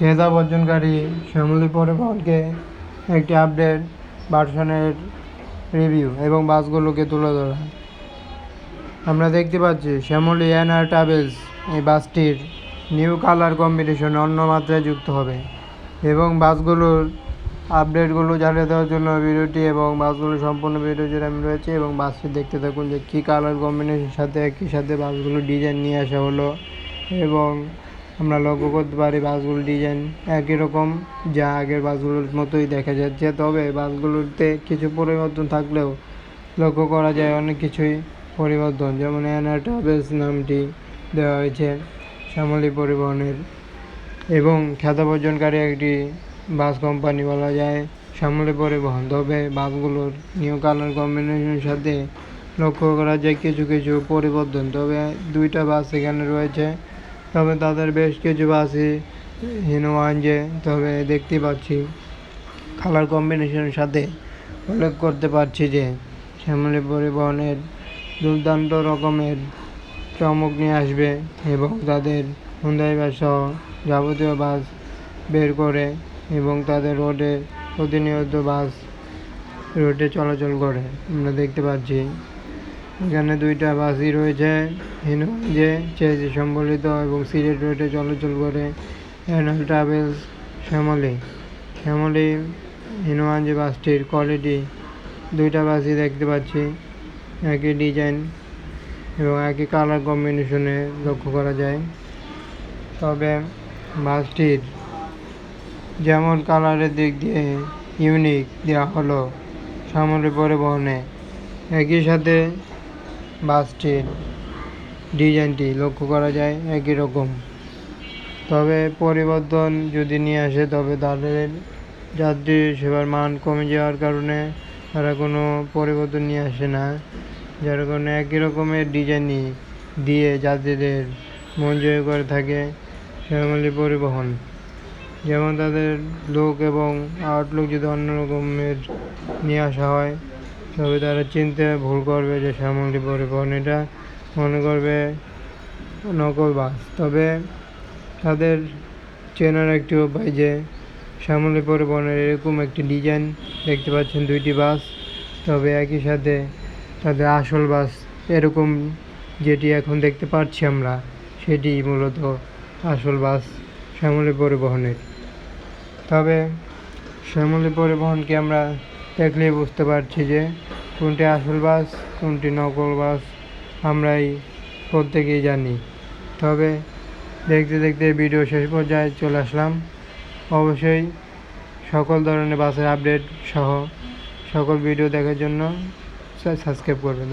খেদা বর্জনকারী শ্যামলী পরিবহনকে একটি আপডেট ভার্সনের রিভিউ এবং বাসগুলোকে তুলে ধরা। আমরা দেখতে পাচ্ছি, শ্যামলী এনআর ট্রাভেলস এই বাসটির নিউ কালার কম্বিনেশন অন্য মাত্রায় যুক্ত হবে এবং বাসগুলোর আপডেটগুলো জানিয়ে দেওয়ার জন্য ভিডিওটি এবং বাসগুলো সম্পূর্ণ ভিডিও জুড়ে আমি রয়েছে এবং বাসটি দেখতে থাকুন যে কী কালার কম্বিনেশন সাথে একই সাথে বাসগুলো ডিজাইন নিয়ে আসা হলো এবং আমরা লক্ষ্য করতে পারি বাসগুলোর ডিজাইন একই রকম, যা আগের বাসগুলোর মতোই দেখা যাচ্ছে তবে বাসগুলোতে কিছু পরিবর্তন থাকলেও লক্ষ্য করা যায় অনেক কিছুই পরিবর্তন। যেমন ট্রাভেলস নামটি দেওয়া হয়েছে, শ্যামলী পরিবহনের। এবং খ্যাতবর্জনকারী একটি বাস কোম্পানি বলা যায় শ্যামলী পরিবহন। তবে বাসগুলোর নিউ কালার কম্বিনেশনের সাথে লক্ষ্য করা যায় কিছু কিছু পরিবর্তন। তবে দুইটা বাস এখানে রয়েছে তবে তাদের বেশ কিছু বাসই হিনোয়ানজে তবে দেখতে পাচ্ছি। কালার কম্বিনেশনের সাথে উল্লেখ করতে পারছি যে, শ্যামলী পরিবহনের দুর্দান্ত রকমের চমক নিয়ে আসবে এবং তাদের হুন্দাই বাস সহ যাবতীয় বাস বের করে এবং তাদের রোডে প্রতিনিয়ত বাস রোডে চলাচল করে। আমরা দেখতে পাচ্ছি এখানে দুইটা বাসই রয়েছে হিনুগঞ্জে চেজি সম্বলিত এবং সিলেট রোডে চলাচল করে এনাল ট্রাভেলস শ্যামলী। শ্যামলী হিনুগঞ্জে বাসটির কোয়ালিটি দুইটা বাসই দেখতে পাচ্ছি। একই ডিজাইন এবং একই কালার কম্বিনেশনে লক্ষ্য করা যায়। তবে বাসটির যেমন কালারের দিক দিয়ে ইউনিক দেওয়া হলো সামরিক পরিবহনে। একই সাথে বাসটির ডিজাইনটি লক্ষ্য করা যায় একই রকম। তবে পরিবর্তন যদি নিয়ে আসে, তবে তাদের যাত্রী সেবার মান কমে যাওয়ার কারণে তারা কোনো পরিবর্তন নিয়ে আসে না, যার কারণে একই রকমের ডিজাইনই দিয়ে যাত্রীদের মন জয় করে থাকে শ্যামলী পরিবহন। যেমন তাদের লুক এবং আউটলুক যদি অন্য রকমের নিয়ে আসা হয় তবে তারা চিনতে ভুল করবে যে শ্যামলী পরিবহন এটা মনে করবে নকল বাস। তবে তাদের চেনার একটি উপায় যে শ্যামলী পরিবহনের এরকম একটি ডিজাইন দেখতে পাচ্ছেন দুইটি বাস। তবে একই সাথে তাদের আসল বাস এরকম যেটি এখন দেখতে পাচ্ছি আমরা, সেটি মূলত আসল বাস শ্যামলী পরিবহনের। তবে শ্যামলী পরিবহনকে আমরা দেখলেই বুঝতে পারছি যে কোনটি আসল বাস, কোনটি নকল বাস, আমরাই প্রত্যেকেই জানি। তবে দেখতে দেখতে ভিডিও শেষ পর্যায়ে চলে আসলাম। অবশ্যই সকল ধরনের বাসের আপডেট সহ সকল ভিডিও দেখার জন্য সাবস্ক্রাইব করবেন।